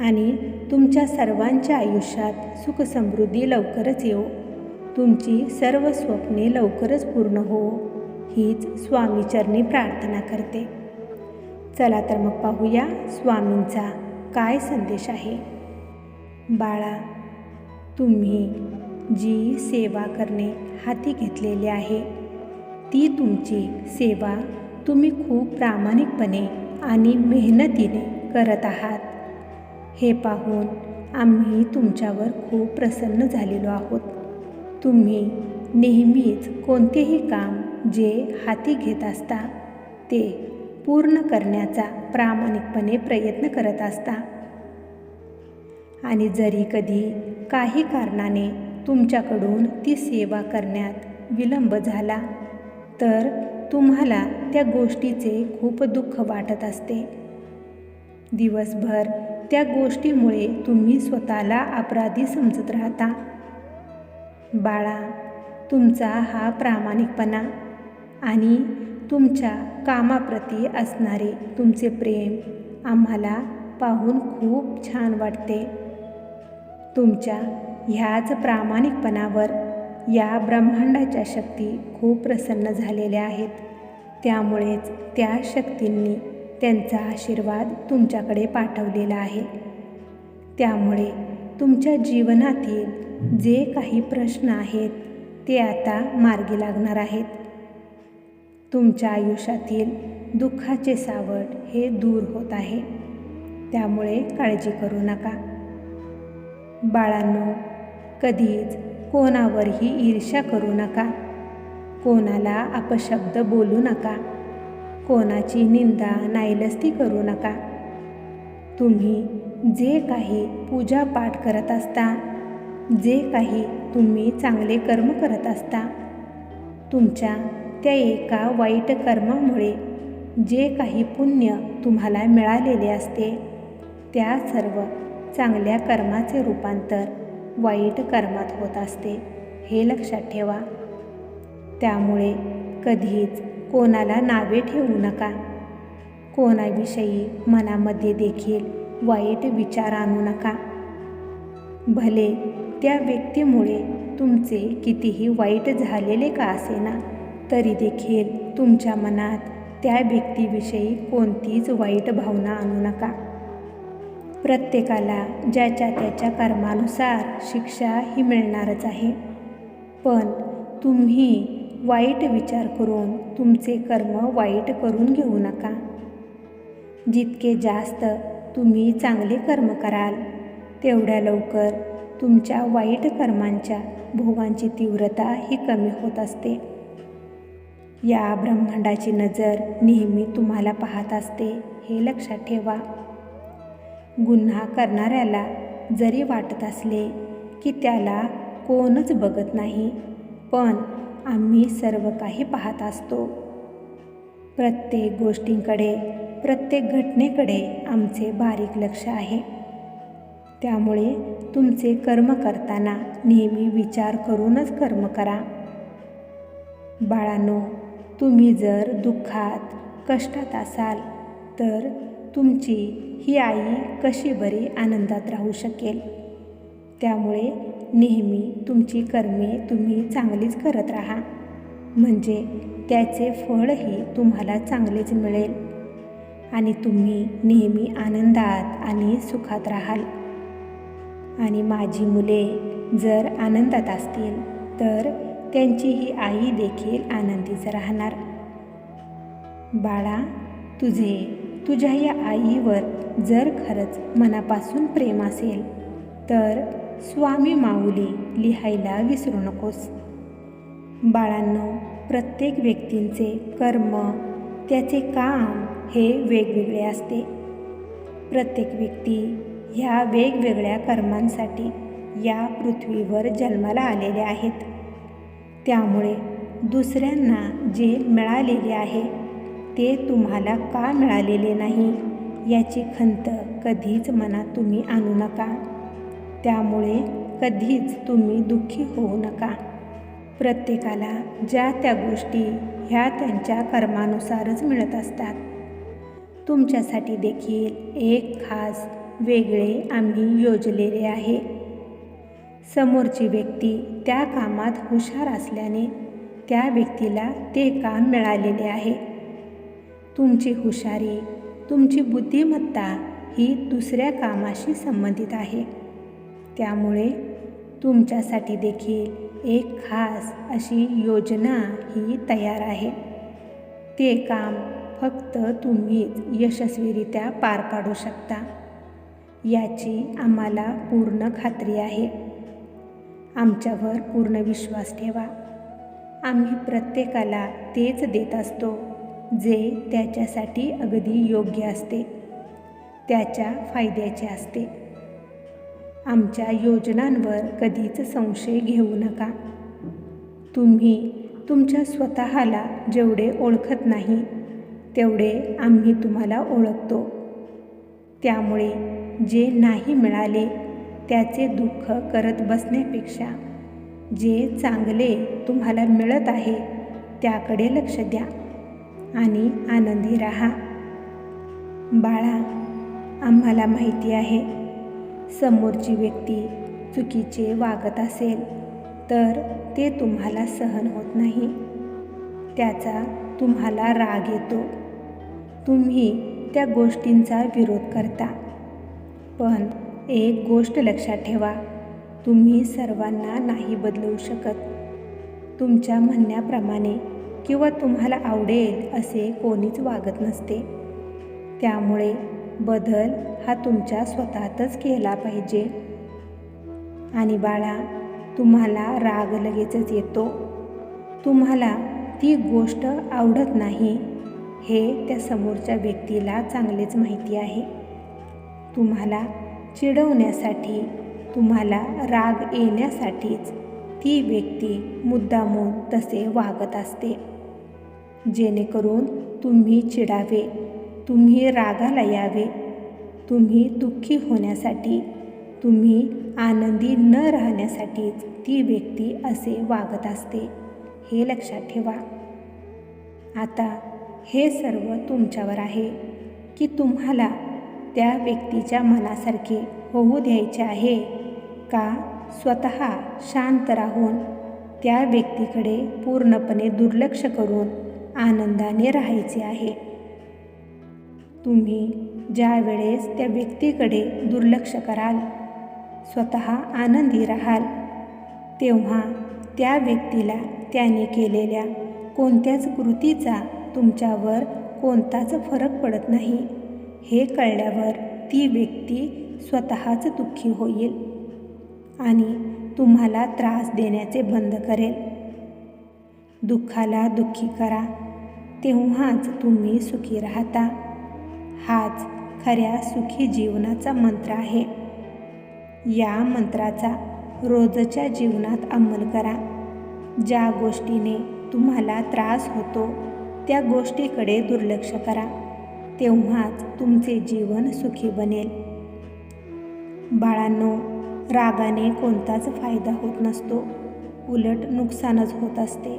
आणि तुमच्या सर्वांच्या आयुष्यात सुखसमृद्धी लवकरच येऊ तुमची सर्व स्वप्ने लवकरच पूर्ण हो हीच स्वामीचरणी प्रार्थना करते. चला तर मग पाहूया स्वामींचा काय संदेश आहे. बाळा तुम्ही जी सेवा करणे हाती घेतलेली आहे ती तुमची सेवा तुम्ही खूप प्रामाणिकपणे आणि मेहनतीने करत आहात. हे पाहून आम्ही तुमच्यावर खूप प्रसन्न झालेलो आहोत. तुम्ही नेहमीच कोणतेही काम जे हाती घेत असता ते पूर्ण करण्याचा प्रामाणिकपणे प्रयत्न करत असता. आणि जरी कधी काही कारणाने तुमच्याकडून ती सेवा करण्यात विलंब झाला तर तुम्हाला त्या गोष्टीचे खूप दुःख वाटत असते. दिवसभर त्या गोष्टीमुळे तुम्ही स्वतःला अपराधी समजत राहता. बाळा तुमचा हा प्रामाणिकपणा आणि तुमच्या कामाप्रती असणारे तुमचे प्रेम आम्हाला पाहून खूप छान वाटते. तुमच्या ह्याच प्रामाणिकपणावर या ब्रह्मांडाच्या शक्ती खूप प्रसन्न झालेल्या आहेत. त्यामुळेच त्या शक्तींनी त्यांचा आशीर्वाद तुमच्याकडे पाठवलेला आहे. त्यामुळे तुमच्या जीवनातील जे काही प्रश्न आहेत ते आता मार्गी लागणार आहेत. तुमच्या आयुष्यातील दुःखाचे सावट हे दूर होत आहे. त्यामुळे काळजी करू नका. बाळांनो कधीच कोणावरही ईर्ष्या करू नका. कोणाला अपशब्द बोलू नका. कोणाची निंदा नाईलस्ती करू नका. तुम्ही जे काही पूजापाठ करत असता जे काही तुम्ही चांगले कर्म करत असता तुमच्या त्या एका वाईट कर्मामुळे जे काही पुण्य तुम्हाला मिळालेले असते त्या सर्व चांगल्या कर्माचे रूपांतर वाईट कर्मात होत असते हे लक्षात ठेवा. त्यामुळे कधीच कोणाला नावे ठेवू नका. कोणाविषयी मनामध्ये देखील वाईट विचार आणू नका. भले त्या व्यक्तीमुळे तुमचे कितीही वाईट झालेले का असेना तरी देखील तुमच्या मनात त्या व्यक्तीविषयी कोणतीच वाईट भावना आणू नका. प्रत्येकाला ज्याच्या त्याच्या कर्मानुसार शिक्षा ही मिळणारच आहे. पण तुम्ही वाईट विचार करून तुमचे कर्म वाईट करून घेऊ नका. जितके जास्त तुम्ही चांगले कर्म कराल तेवढ्या लवकर तुमच्या वाईट कर्मांच्या भोगांची तीव्रता ही कमी होत असते. या ब्रह्मांडाची नजर नेहमी तुम्हाला पाहत असते हे लक्षात ठेवा. गुन्हा करणाऱ्याला जरी वाटत असले की त्याला कोणच बघत नाही पण आम्ही सर्व काही पाहत असतो. प्रत्येक गोष्टींकडे प्रत्येक घटनेकडे आमचे बारीक लक्ष आहे. त्यामुळे तुमचे कर्म करताना नेहमी विचार करूनच कर्म करा. बाळांनो तुम्ही जर दुःखात कष्टात असाल तर तुमची ही आई कशी बरी आनंदात राहू शकेल? त्यामुळे नेहमी तुमची कर्मे तुम्ही चांगलीच करत राहा. म्हणजे त्याचे फळही तुम्हाला चांगलेच मिळेल. आणि तुम्ही नेहमी आनंदात आणि सुखात राहाल. आणि माझी मुले जर आनंदात असतील तर त्यांची ही आई देखील आनंदीच राहणार. बाळा तुझे तुझ्या या आईवर जर खरंच मनापासून प्रेम असेल तर स्वामी माऊली लिहायला विसरू नकोस. बाळांनो प्रत्येक व्यक्तींचे कर्म त्याचे काम हे वेगवेगळे असते. प्रत्येक व्यक्ती ह्या वेगवेगळ्या कर्मांसाठी या पृथ्वीवर जन्माला आलेले आहेत. त्यामुळे दुसऱ्यांना जे मिळालेले आहे ते तुम्हाला का मिळालेले नाही याची खंत कधीच मनात तुम्ही आणू नका. त्यामुळे कधीच तुम्ही दुःखी होऊ नका. प्रत्येकाला ज्या त्या गोष्टी ह्या त्यांच्या कर्मानुसारच मिळत असतात. तुमच्यासाठी देखील एक खास वेगळे आम्ही योजलेले आहे. समोरची व्यक्ती त्या कामात हुशार असल्याने त्या व्यक्तीला ते काम मिळालेले आहे. तुमची हुशारी तुमची बुद्धिमत्ता ही दुसऱ्या कामाशी संबंधित आहे. त्यामुळे तुमच्यासाठी देखील एक खास अशी योजना ही तयार आहे. ते काम फक्त तुम्हीच यशस्वीरित्या पार पाडू शकता. याची आम्हाला पूर्ण खात्री आहे. आमच्यावर पूर्ण विश्वास ठेवा. आम्ही प्रत्येकाला तेच देत असतो जे त्याच्यासाठी अगदी योग्य असते. त्याच्या फायद्याचे असते. आमच्या योजनांवर कधीच संशय घेऊ नका. तुम्ही तुमच्या स्वतःला जेवढे ओळखत नाही तेवढे आम्ही तुम्हाला ओळखतो. त्यामुळे जे नाही मिळाले त्याचे दुःख करत बसण्यापेक्षा जे चांगले तुम्हाला मिळत आहे त्याकडे लक्ष द्या आणि आनंदी राहा. बाळा आम्हाला माहिती आहे समोरची व्यक्ती चुकीचे वागत असेल तर ते तुम्हाला सहन होत नाही. त्याचा तुम्हाला राग येतो. तुम्ही त्या गोष्टींचा विरोध करता. पण एक गोष्ट लक्षात ठेवा तुम्ही सर्वांना नाही बदलवू शकत. तुमच्या म्हणण्याप्रमाणे किंवा तुम्हाला आवडेल असे कोणीच वागत नसते. त्यामुळे बदल हा तुमच्या स्वतःतच केला पाहिजे. आणि बाळा तुम्हाला राग लगेचच येतो. तुम्हाला ती गोष्ट आवडत नाही हे त्या समोरच्या व्यक्तीला चांगलेच माहिती आहे. तुम्हाला चिडवण्यासाठी तुम्हाला राग येण्यासाठीच ती व्यक्ती मुद्दामून तसे वागत असते. जेणेकरून तुम्ही चिडावे. तुम्ही रागाला यावे. तुम्ही दुःखी होण्यासाठी तुम्ही आनंदी न राहण्यासाठीच ती व्यक्ती असे वागत असते. हे लक्षात ठेवा. आता हे सर्व तुमच्यावर आहे की तुम्हाला त्या व्यक्तीच्या मनासारखे होऊ द्यायचे आहे का स्वतः शांत राहून त्या व्यक्तीकडे पूर्णपणे दुर्लक्ष करून आनंदाने राहायचे आहे? तुम्ही ज्या वेळेस त्या व्यक्तीकडे दुर्लक्ष कराल स्वतः आनंदी राहाल. तेव्हा त्या व्यक्तीला त्याने केलेल्या कोणत्याच कृतीचा तुमच्यावर कोणताच फरक पडत नाही. हे कळल्यावर ती व्यक्ती स्वतःच दुःखी होईल आणि तुम्हाला त्रास देण्याचे बंद करेल. दुःखाला दुःखी करा तेव्हाच तुम्ही सुखी राहता. हाच खऱ्या सुखी जीवनाचा मंत्र आहे. या मंत्राचा रोजच्या जीवनात अंमल करा. ज्या गोष्टीने तुम्हाला त्रास होतो त्या गोष्टीकडे दुर्लक्ष करा. तेव्हाच तुमचे जीवन सुखी बनेल. बाळांनो रागाने कोणताच फायदा होत नसतो. उलट नुकसानच होत असते.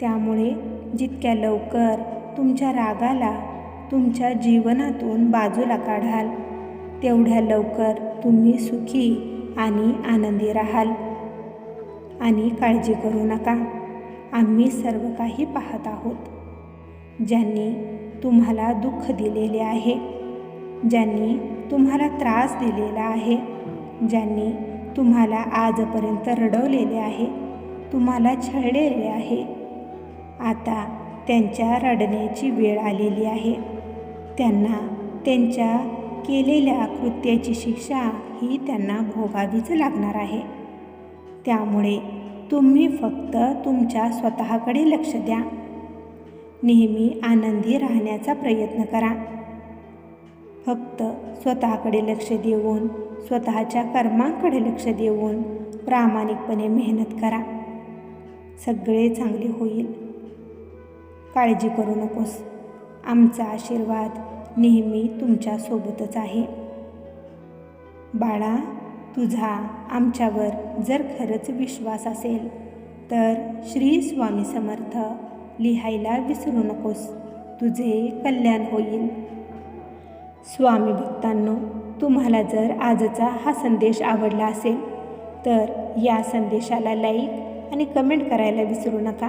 त्यामुळे जितक्या लवकर तुमच्या रागाला तुमच्या जीवनातून बाजूला काढाल. तेवढ्या लवकर तुम्ही सुखी आणि आनंदी राहाल. आणि काळजी करू नका. आम्ही सर्व काही पाहत आहोत. ज्यांनी तुम्हाला दुःख दिलेले आहे ज्यांनी तुम्हाला त्रास दिलेला आहे ज्यांनी तुम्हाला आजपर्यंत रडवलेले आहे तुम्हाला छळलेले आहे. आता त्यांच्या रडण्याची वेळ आलेली आहे. त्यांना त्यांच्या केलेल्या कृत्याची शिक्षा ही त्यांना भोगावीच लागणार आहे. त्यामुळे तुम्ही फक्त तुमच्या स्वतःकडे लक्ष द्या. नेहमी आनंदी राहण्याचा प्रयत्न करा. फक्त स्वतःकडे लक्ष देऊन स्वतःच्या कर्मांकडे लक्ष देऊन प्रामाणिकपणे मेहनत करा. सगळे चांगले होईल. काळजी करू नकोस. आमचा आशीर्वाद नेहमी तुमच्यासोबतच आहे. बाळा तुझा आमच्यावर जर खरंच विश्वास असेल तर श्री स्वामी समर्थ लिहायला विसरू नकोस. तुझे कल्याण होईल. स्वामी भक्तांनो तुम्हाला जर आजचा हा संदेश आवडला असेल तर या संदेशाला लाईक आणि कमेंट करायला विसरू नका.